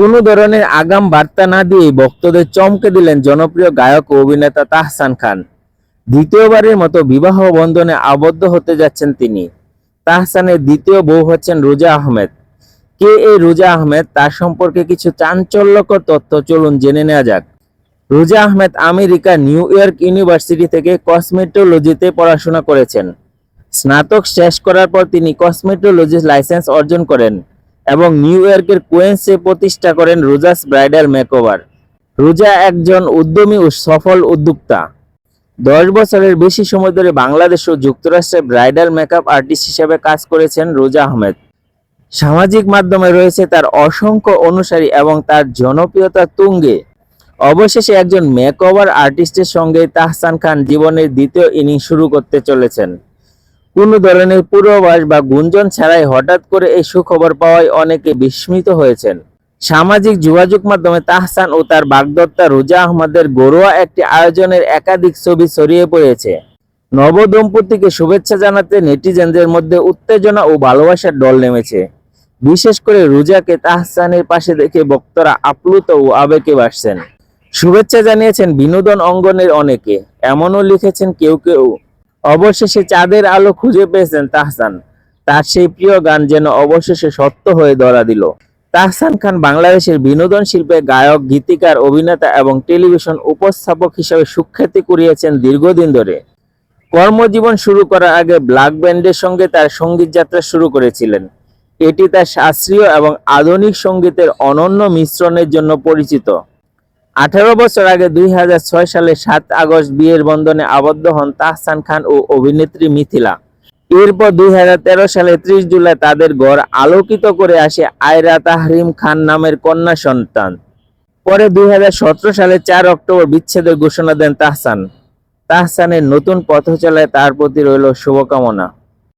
কোনো ধরনের আগাম বার্তা না দিয়ে ভক্তদের চমকে দিলেন জনপ্রিয় গায়ক ও অভিনেতা তাহসান খান। দ্বিতীয়বারের মতো বিবাহ বন্ধনে আবদ্ধ হতে যাচ্ছেন তিনি। তাহসানের দ্বিতীয় বউ হচ্ছেন রোজা আহমেদ। কে এই রোজা আহমেদ? তার সম্পর্কে কিছু চাঞ্চল্যকর তথ্য চলুন জেনে নেওয়া যাক। Roza Ahmed America, new York university থেকে কসমেটোলজিতে পড়াশোনা করেছেন। স্নাতক শেষ করার পর তিনি কসমেটোলজি লাইসেন্স অর্জন করেন। এবং নিউ ইয়র্কের কুয়েন্সে প্রতিষ্ঠা করেন রোজাস ব্রাইডাল মেকওভার। রোজা একজন উদ্যমী ও সফল উদ্যোক্তা। দশ বছরের বেশি সময় ধরে বাংলাদেশ ও যুক্তরাষ্ট্রে ব্রাইডাল মেকআপ আর্টিস্ট হিসেবে কাজ করেছেন রোজা আহমেদ। সামাজিক মাধ্যমে রয়েছে তার অসংখ্য অনুসারী এবং তার জনপ্রিয়তা তুঙ্গে। অবশেষে একজন মেকওভার আর্টিস্টের সঙ্গে তাহসান খান জীবনের দ্বিতীয় ইনিংস শুরু করতে চলেছেন। কোনো ধরনের পূর্বাভাস বা গুঞ্জন ছাড়াই হঠাৎ করে এই সুখবর পাওয়ায় অনেকে বিস্মিত হয়েছেন। সামাজিক যোগাযোগ মাধ্যমে তাহসান ও তার বাগদত্তা রোজা আহমদের ঘরোয়া একটি আয়োজনের একাধিক ছবি ছড়িয়ে পড়েছে। নবদম্পতিকে শুভেচ্ছা জানাতে নেটিজেনদের মধ্যে উত্তেজনা ও ভালোবাসার ডল নেমেছে। বিশেষ করে রোজাকে তাহসানের পাশে দেখে ভক্তরা আপ্লুত ও আবেগে ভাসছেন শুভেচ্ছা জানিয়েছেন বিনোদন অঙ্গনের অনেকে। এমনও লিখেছেন কেউ কেউ। অবশেষে চাঁদের আলো খুঁজে পেয়েছেন তাহসান। তার সেই প্রিয় গান যেন অবশেষে সত্য হয়ে ধরা দিল। তাহসান খান বাংলাদেশের বিনোদন শিল্পে গায়ক, গীতিকার, অভিনেতা এবং টেলিভিশন উপস্থাপক হিসেবে সুখ্যাতি কুড়িয়েছেন দীর্ঘদিন ধরে। কর্মজীবন শুরু করার আগে ব্ল্যাক ব্যান্ডের সঙ্গে তার সংগীত যাত্রা শুরু করেছিলেন। এটি তার শাস্ত্রীয় এবং আধুনিক সঙ্গীতের অনন্য মিশ্রণের জন্য পরিচিত। আঠারো বছর আগে দুই হাজার ছয় সালে সাত আগস্ট বিয়ের বন্ধনে আবদ্ধ হন তাহসান খান ও অভিনেত্রী মিথিলা। এরপর দুই হাজার তেরো সালে ত্রিশ জুলাই তাদের ঘর আলোকিত করে আসে আয়রা তাহরিম খান নামের কন্যা সন্তান। পরে দুই হাজার সতেরো সালে চার অক্টোবর বিচ্ছেদের ঘোষণা দেন তাহসান। তাহসানের নতুন পথ চলায় তার প্রতি রইল শুভকামনা।